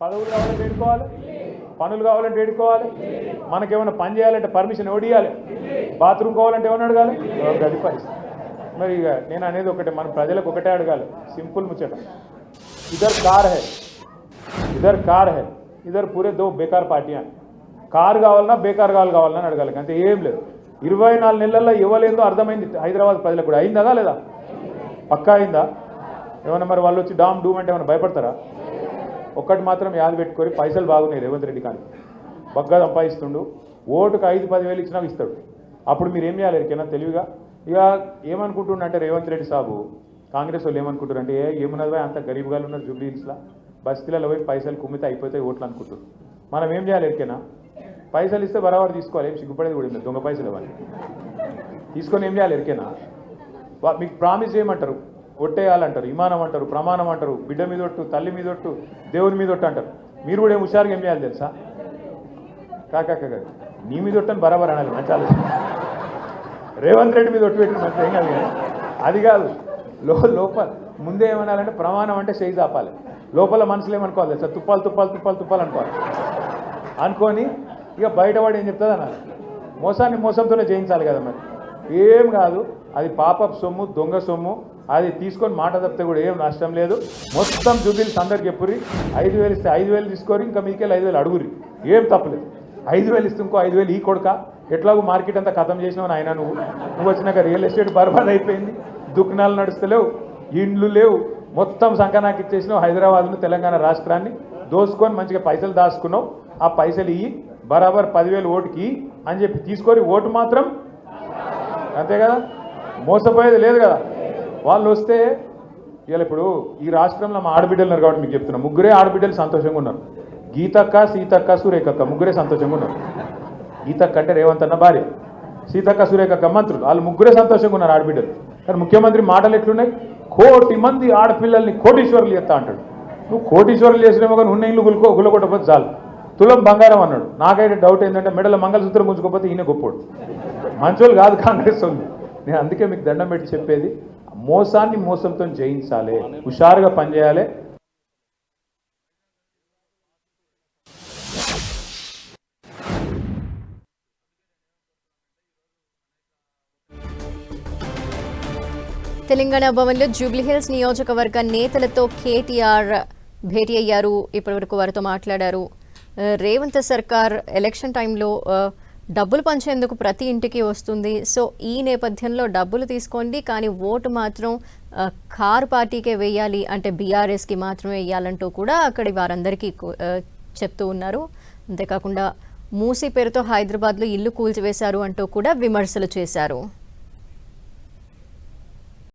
పదవులు కావాలంటే ఏడుకోవాలి? పనులు కావాలంటే ఏడుకోవాలి? మనకేమైనా పని చేయాలంటే పర్మిషన్ ఓడియాలి బాత్రూమ్ కావాలంటే ఏమన్నా అడగాలి? గది పరిస్థితి. మరి ఇక నేను అనేది ఒకటే మన ప్రజలకు ఒకటే అడగాలి. సింపుల్ ముచ్చట. ఇదర్ కార్ హై. ఇదర్ కార్ హై. ఇదర్ పూరే దో బేకార్ పార్టీ అని. కార్ కావాలన్నా బేకార్ కావాలి కావాలన్నా అడగాలి. అంతే ఏం లేదు. ఇరవై నాలుగు నెలల్లో ఇవ్వలేదో అర్థమైంది హైదరాబాద్ ప్రజలకు కూడా. అయిందా లేదా పక్కా అయిందా? ఏమన్నా మరి వాళ్ళు వచ్చి డామ్ డూమ్ అంటే ఏమైనా భయపడతారా? ఒక్కటి మాత్రం యాద పెట్టుకొని పైసలు బాగున్నాయి రేవంత్ రెడ్డి కానీ. బగ్గా సంపాదిస్తుండు. ఓటుకు ఐదు పదివేలు ఇచ్చినా ఇస్తాడు. అప్పుడు మీరు ఏం చేయాలి? ఎరికైనా తెలివిగా? ఇక ఏమనుకుంటుండ అంటే రేవంత్ రెడ్డి సాబు కాంగ్రెస్ వాళ్ళు ఏమనుకుంటారు అంటే ఏ ఏమున్నది అంత గరీబ్గా ఉన్నారు జూబ్లీహిల్స్లో బస్తీలలో పోయి పైసలు కుమ్మితే అయిపోతాయి ఓట్లు అనుకుంటారు మనం ఏం చేయాలి ఎరికైనా పైసలు ఇస్తే బరాబర్ తీసుకోవాలి. ఏం సిగ్గుపడేది కూడా ఏం దొంగ పైసలు ఇవ్వాలి. తీసుకొని ఏం చేయాలి ఎరికైనా మీకు ప్రామిస్ చేయమంటారు. ఒట్టేయాలంటారు విమానం అంటారు ప్రమాణం అంటారు బిడ్డ మీద ఒట్టు తల్లి మీద ఒట్టు దేవుని మీద ఒట్టు అంటారు. మీరు కూడా ఏం హుషారుగా ఏం చేయాలి తెలుసా? కాకాక కాదు నీ మీద ఒట్టని బరాబర్ అనాలి మంచి ఆలోచన. రేవంత్ రెడ్డి మీద ఒట్టు పెట్టిన మంచి ఏం కాదు కానీ అది కాదు. లో లోపల ముందే ఏమనాలంటే ప్రమాణం అంటే చేయి ఆపాలి లోపల మనసులు ఏమనుకోవాలి తెలుసా? తుప్పాలు తుప్పాలు తుప్పాలు తుప్పాలు అనుకోవాలి. అనుకొని ఇక బయటపడి ఏం చెప్తుంది అన్నారు మోసాన్ని మోసంతోనే జయించాలి కదా మరి. ఏం కాదు అది పాప సొమ్ము దొంగ సొమ్ము అది తీసుకొని మాట తప్పితే కూడా ఏం నష్టం లేదు. మొత్తం జూబిల్స్ అందరికి చెప్పుర్రి. ఐదు వేలు ఇస్తే ఐదు వేలు తీసుకోరి ఇంకా మీకెళ్ళి ఐదు వేలు అడుగురి ఏం తప్పలేదు. ఐదు వేలు ఇస్తే ఇంకో ఐదు వేలు ఈ కొడుక. ఎట్లాగో మార్కెట్ అంతా ఖతం చేసినావు ఆయన నువ్వు. నువ్వు వచ్చినాక రియల్ ఎస్టేట్ బర్బాద్ అయిపోయింది. దుకాణాలు నడుస్తలేవు ఇండ్లు లేవు. మొత్తం సంకనాకి ఇచ్చేసినావు హైదరాబాద్ను తెలంగాణ రాష్ట్రాన్ని. దోసుకొని మంచిగా పైసలు దాచుకున్నావు. ఆ పైసలు ఇయ్యి బరాబర్ పదివేలు ఓటుకి అని చెప్పి తీసుకొని ఓటు మాత్రం అంతే కదా? మోసపోయేది లేదు కదా? వాళ్ళు వస్తే ఇలా ఇప్పుడు ఈ రాష్ట్రంలో మా ఆడబిడ్డలు ఉన్నారు కాబట్టి మీకు చెప్తున్నా. ముగ్గురే ఆడబిడ్డలు సంతోషంగా ఉన్నారు. గీతక్క సీతక్క సురేఖక్క ముగ్గురే సంతోషంగా ఉన్నారు. గీతక్క అంటే రేవంత్ అన్న భార్య. సీతక్క సురేఖక్క మంత్రులు. వాళ్ళు ముగ్గురే సంతోషంగా ఉన్నారు ఆడబిడ్డలు. కానీ ముఖ్యమంత్రి మాటలు ఎట్లున్నాయి? కోటి మంది ఆడపిల్లల్ని కోటీశ్వరులు చేస్తా అంటాడు. నువ్వు కోటీశ్వరులు చేసినేమో కానీ ఉన్న ఇల్లు గులుకో గుల్లగొట్టపోతే చాలు. తులం బంగారం అన్నాడు. నాకైతే డౌట్ ఏంటంటే మెడల మంగళసూత్రం గుంజుకోకపోతే ఈయన గొప్పోడు. మంచోళ్ళు కాదు కాంగ్రెస్ వాళ్ళు. నేను అందుకే మీకు దండం పెట్టి చెప్పేది మోసాన్ని మోసంతో జయించాలి. హుషారుగా పనిచేయాలి. తెలంగాణ భవన్లో జూబ్లీహిల్స్ నియోజకవర్గ నేతలతో కేటీఆర్ భేటీ అయ్యారు. ఇప్పటివరకు వారితో మాట్లాడారు. రేవంత్ సర్కార్ ఎలక్షన్ టైంలో డబ్బులు పంచేందుకు ప్రతి ఇంటికి వస్తుంది. సో ఈ నేపథ్యంలో డబ్బులు తీసుకోండి. కానీ ఓటు మాత్రం కార్ కారు పార్టీకే వేయాలి. అంటే బీఆర్ఎస్కి మాత్రమే వేయాలంటూ కూడా అక్కడి వారందరికీ చెప్తూ ఉన్నారు. అంతేకాకుండా మూసీ పేరుతో హైదరాబాద్లో ఇల్లు కూల్చివేశారు అంటూ కూడా విమర్శలు చేశారు.